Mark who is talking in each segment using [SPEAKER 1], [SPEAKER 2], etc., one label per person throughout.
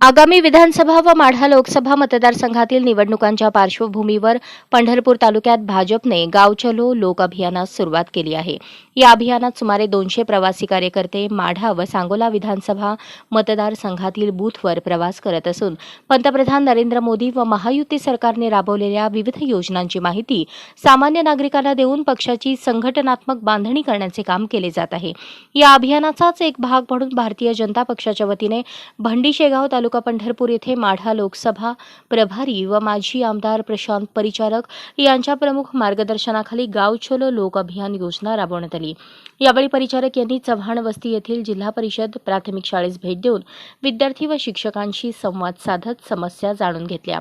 [SPEAKER 1] आगामी विधानसभा व माढा लोकसभा मतदारसंघातील निवडणुकांच्या पार्श्वभूमीवर पंढरपूर तालुक्यात भाजपने गाव चलो लोक अभियानास सुरुवात केली आहे. या अभियानात सुमारे दोनशे प्रवासी कार्यकर्ते माढा व सांगोला विधानसभा मतदारसंघातील बूथवर प्रवास करत असून पंतप्रधान नरेंद्र मोदी व महायुती सरकारने राबवलेल्या विविध योजनांची माहिती सामान्य नागरिकांना देऊन पक्षाची संघटनात्मक बांधणी करण्याचे काम केले जात आहे. या अभियानाचाच एक भाग म्हणून भारतीय जनता पक्षाच्या वतीने भंडी शेगाव तालुका पंढरपूर येथे माढा लोकसभा प्रभारी व माजी आमदार प्रशांत परिचारक यांच्या प्रमुख मार्गदर्शनाखाली गाव छोलो लोक अभियान योजना राबवण्यात आली. यावेळी परिचारक यांनी चव्हाण वस्ती येथील जिल्हा परिषद प्राथमिक शाळेस भेट देऊन विद्यार्थी व शिक्षकांशी संवाद साधत समस्या जाणून घेतल्या.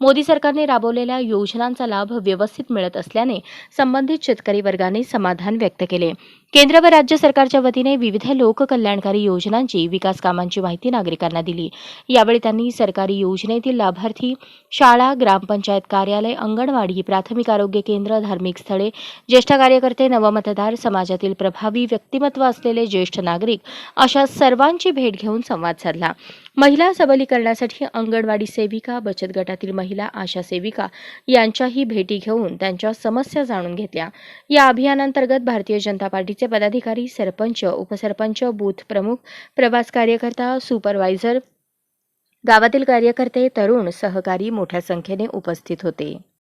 [SPEAKER 1] मोदी सरकारने राबवलेल्या योजनांचा लाभ व्यवस्थित मिळत असल्याने संबंधित शेतकरी वर्गाने समाधान व्यक्त केले. केंद्र व राज्य सरकारच्या वतीने विविध लोककल्याणकारी योजनांची विकास कामांची माहिती नागरिकांना दिली. यावेळी त्यांनी सरकारी योजनेतील लाभार्थी शाळा ग्रामपंचायत कार्यालय अंगणवाडी प्राथमिक आरोग्य केंद्र धार्मिक स्थळे ज्येष्ठ कार्यकर्ते नवमतदार समाजातील प्रभावी व्यक्तिमत्व असलेले ज्येष्ठ नागरिक अशा सर्वांची भेट घेऊन संवाद साधला. महिला सबलीकरणासाठी अंगणवाडी सेविका बचत गटातील महिला आशा सेविका यांच्याही भेटी घेऊन त्यांच्या समस्या जाणून घेतल्या. या अभियानांतर्गत भारतीय जनता पार्टीचे पदाधिकारी सरपंच उपसरपंच बूथ प्रमुख प्रवास कार्यकर्ता सुपरवायझर गावातील कार्यकर्ते तरुण सहकारी मोठ्या संख्येने उपस्थित होते.